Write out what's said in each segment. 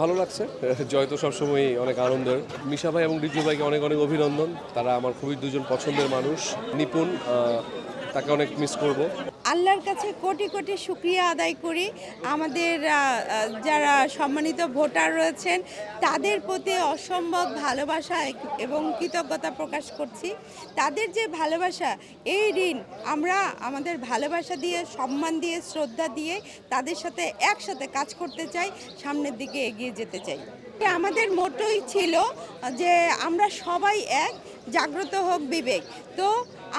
ভালো লাগছে। জয় তো সবসময় অনেক আনন্দের। মিশা ভাই এবং ডিজু ভাইকে অনেক অনেক অভিনন্দন। তারা আমার খুবই দুজন পছন্দের মানুষ। নিপুণ তাকে অনেক মিস করব। আল্লাহর কাছে কোটি কোটি শুক্রিয়া আদায় করি। আমাদের যারা সম্মানিত ভোটার রয়েছেন, তাদের প্রতি অসম্ভব ভালোবাসা এবং কৃতজ্ঞতা প্রকাশ করছি। তাদের যে ভালোবাসা, এই ঋণ আমরা আমাদের ভালোবাসা দিয়ে, সম্মান দিয়ে, শ্রদ্ধা দিয়ে তাদের সাথে একসাথে কাজ করতে চাই, সামনের দিকে এগিয়ে যেতে চাই। আমাদের মোটোই ছিল যে আমরা সবাই এক, জাগ্রত হোক বিবেক। তো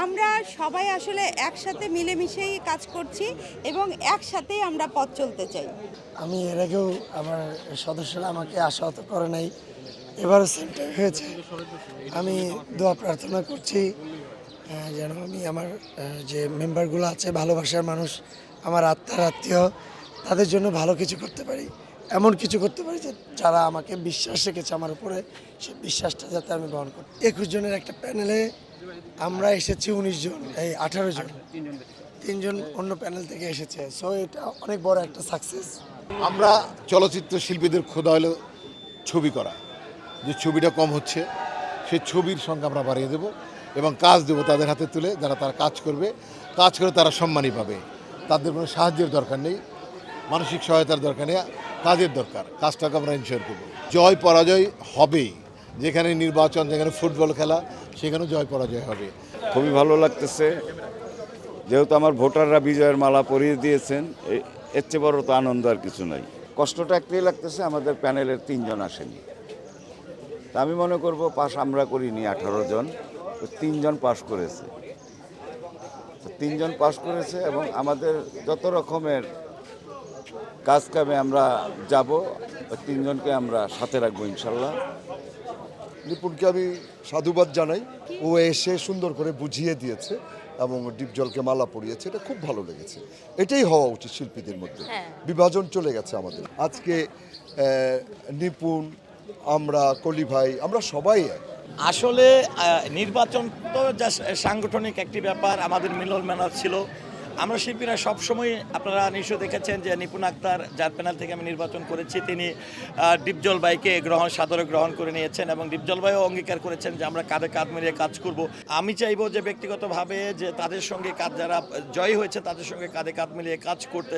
আমরা সবাই আসলে একসাথে মিলেমিশেই কাজ করছি এবং একসাথেই আমরা পথ চলতে চাই। আমি এর আগেও আমার সদস্যরা আমাকে আশাহত করে নাই, এবারও সেন্টার হয়েছে। আমি দোয়া প্রার্থনা করছি যেন আমি আমার যে মেম্বারগুলো আছে, ভালোবাসার মানুষ, আমার আত্মার আত্মীয়, তাদের জন্য ভালো কিছু করতে পারি, এমন কিছু করতে পারি যে যারা আমাকে বিশ্বাস রেখেছে আমার উপরে সেই বিশ্বাসটা যাতে আমি গ্রহণ করি। একুশ জনের একটা প্যানেলে আমরা এসেছি উনিশ জন, এই আঠারো জন। তিনজন অন্য প্যানেল থেকে এসেছে। সো এটা অনেক বড় একটা সাকসেস আমরা চলচ্চিত্র শিল্পীদের খোদা হলো ছবি করা। যে ছবিটা কম হচ্ছে সেই ছবির সংখ্যা আমরা বাড়িয়ে দেব এবং কাজ দেবো তাদের হাতে তুলে, যারা তারা কাজ করবে। কাজ করে তারা সম্মানই পাবে। তাদের কোনো সাহায্যের দরকার নেই, মানসিক সহায়তার দরকার নেই, কাজের দরকার। কাজটাকে আমরা ইনশিওর করব। জয় পরাজয় হবেই। যেখানে নির্বাচন, যেখানে ফুটবল খেলা সেখানেও জয় পরাজয় হবে। খুবই ভালো লাগতেছে। যেহেতু আমার ভোটাররা বিজয়ের মালা পরিয়ে দিয়েছেন এর চেয়ে বড় তো আনন্দ আর কিছু নাই। কষ্টটা একটাই লাগতেছে, আমাদের প্যানেলের তিনজন আসেনি। তা আমি মনে করব পাশ আমরা করিনি, আঠারো জন তিনজন পাশ করেছে। তো তিনজন পাশ করেছে এবং আমাদের যত রকমের কাজ কামে আমরা যাব তিনজনকে আমরা সাথে রাখব ইনশাল্লাহ। নিপুণকে আমি সাধুবাদ জানাই। ও এসে সুন্দর করে বুঝিয়ে দিয়েছে এবং ডিপ জলকে মালা পরিয়েছে। এটা খুব ভালো লেগেছে। এটাই হওয়া উচিত শিল্পীদের মধ্যে। বিভাজন চলে গেছে আমাদের। আজকে নিপুণ আমরা কলি ভাই আমরা সবাই এক। আসলে নির্বাচন তো যা সাংগঠনিক একটি ব্যাপার। আমাদের মিলন মেলা ছিল। আমরা শিল্পীরা সবসময় আপনারা নিশ্চয় দেখেছেন যে নিপুণ আক্তার যার প্যানেল থেকে আমি নির্বাচন করেছি। তিনি ডিপজল বাইকে গ্রহণ, সাদরে গ্রহণ করে নিয়েছেন এবং ডিপজল বাইও অঙ্গীকার করেছেন যে আমরা কাঁধে কাঁধ মিলিয়ে কাজ করব। আমি চাইব যে ব্যক্তিগতভাবে যে তাদের সঙ্গে কাজ, যারা জয় হয়েছে তাদের সঙ্গে কাঁধে কাঁধ মিলিয়ে কাজ করতে